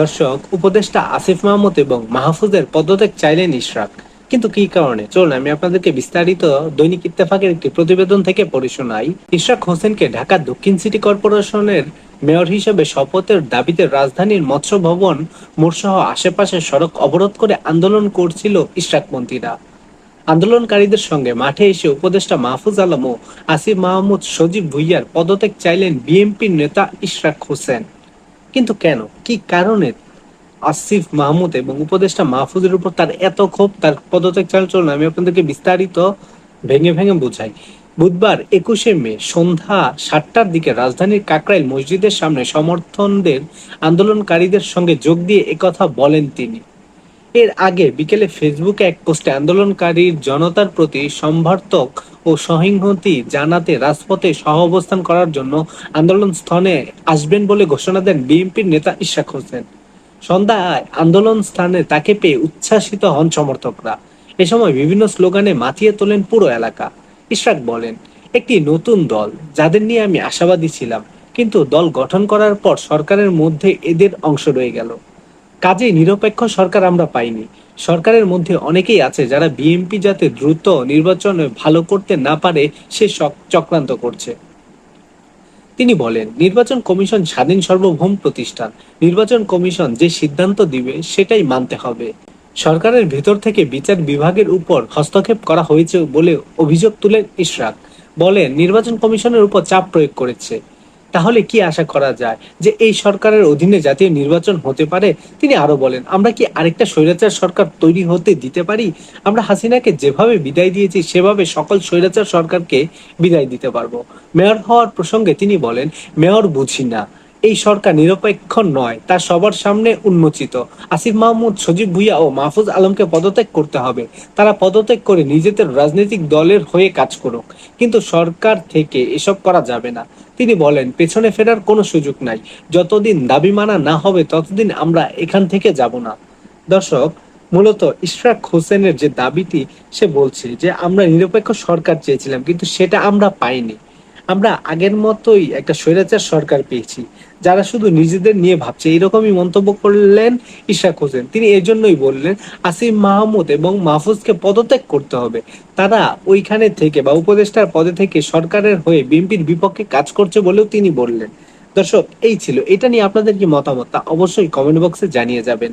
দর্শক, উপদেষ্টা আসিফ মাহমুদ এবং মাহফুজের পদত্যাগ চাইলেন ইশরাক। কিন্তু কি কারণে? চলুন, আমি আপনাদেরকে বিস্তারিত দৈনিক ইত্তেফাকের একটি প্রতিবেদন থেকে পড়ে শোনাই। ইশরাক হোসেনকে ঢাকা দক্ষিণ সিটি কর্পোরেশনের মেয়র হিসেবে শপথের দাবিতে রাজধানীর মৎস্য ভবন মোড়সহ আশেপাশের সড়ক অবরোধ করে আন্দোলন করছিল ইশরাকপন্থীরা আন্দোলনকারীদের সঙ্গে মাঠে এসে উপদেষ্টা মাহফুজ আলম ও আসিফ মাহমুদ সজীব ভুইয়ার পদত্যাগ চাইলেন বিএনপির নেতা ইশরাক হোসেন। কিন্তু কেন? কি কারণে? আসিফ মাহমুদ এবং উপদেষ্টা মাহফুজের উপর তার এত ক্ষোভ, তার পদত্যাগ চাল চলুন আমি আপনাদেরকে বিস্তারিত ভেঙে ভেঙে বুঝাই। বুধবার একুশে মে, সন্ধ্যা সাতটার দিকে রাজধানীর কাকরাইল মসজিদের সামনে সমর্থনদের, আন্দোলনকারীদের সঙ্গে যোগ দিয়ে একথা বলেন তিনি। এর আগে বিকেলে ফেসবুকে এক পোস্টে আন্দোলনকারীর জনতার প্রতি সম্ভার্থক ও সহিংহতি জানাতে রাজপথে সহ অবস্থান করার জন্য আন্দোলন স্থানে আসবেন বলে ঘোষণা দেন বিএনপির নেতা ইশাক হোসেন। সন্ধ্যায় আন্দোলন স্থানে তাকে পেয়ে উচ্ছ্বাসিত হন সমর্থকরা। এ সময় বিভিন্ন স্লোগানে মাতিয়ে তোলেন পুরো এলাকা। ইশরাক বলেন, একটি নতুন দল, যাদের নিয়ে আমি আশাবাদী ছিলাম, কিন্তু দল গঠন করার পর সরকারের মধ্যে এদের অংশ রয়ে গেল। কাজেই নিরপেক্ষ সরকার আমরা পাইনি। সরকারের মধ্যে অনেকেই আছে যারা বিএনপি যাতে দ্রুত নির্বাচনে ভালো করতে না পারে, সে চক্রান্ত করছে। তিনি বলেন, নির্বাচন কমিশন স্বাধীন সার্বভৌম প্রতিষ্ঠান। নির্বাচন কমিশন যে সিদ্ধান্ত দিবে, সেটাই মানতে হবে। সরকারের ভেতর থেকে বিচার বিভাগের উপর হস্তক্ষেপ করা হয়েছে বলে অভিযোগ তুলেন ইশরাক। বলেন, নির্বাচন কমিশনের উপর চাপ প্রয়োগ করেছে। তাহলে কি আশা করা যায় যে এই সরকারের অধীনে জাতীয় নির্বাচন হতে পারে? তিনি আরও বলেন, আমরা কি আরেকটা স্বৈরাচার সরকার তৈরি হতে দিতে পারি? আমরা হাসিনাকে যেভাবে বিদায় দিয়েছি, সেভাবে সকল স্বৈরাচার সরকারকে বিদায় দিতে পারব। মেয়র হওয়ার প্রসঙ্গে তিনি বলেন, মেয়র বুঝি না। এই সরকার নিরপেক্ষ নয়, তা সবার সামনে উন্মোচিত। আসিফ মাহমুদ, সজীব ভুইয়া ও মাহফুজ আলমকে পদত্যাগ করতে হবে। তারা পদত্যাগ করে নিজেদের রাজনৈতিক দলের হয়ে কাজ করুক। কিন্তু সরকার থেকে এসব করা যাবে না। তিনি বলেন, পেছনে ফেরার কোনো সুযোগ নাই। যতদিন দাবি মানা না হবে, ততদিন আমরা এখান থেকে যাব না। দর্শক, মূলত ইশরাক হোসেনের যে দাবিটি, সে বলছে যে, আমরা নিরপেক্ষ সরকার চেয়েছিলাম, কিন্তু সেটা আমরা পাইনি। আমরা আগের মতোই একটা স্বৈরাচার সরকার পেয়েছি, যারা শুধু নিজেদের নিয়ে ভাবছে। এরকমই মন্তব্য করলেন ইশরাক হোসেন। তিনি এজন্যই বললেন, আসিফ মাহমুদ এবং মাহফুজকে পদত্যাগ করতে হবে। তারা ওইখানে থেকে বা উপদেষ্টার পদে থেকে সরকারের হয়ে বিএনপির বিপক্ষে কাজ করছে বলেও তিনি বললেন। দর্শক, এই ছিল। এটা নিয়ে আপনাদের কি মতামত তা অবশ্যই কমেন্ট বক্সে জানিয়ে যাবেন।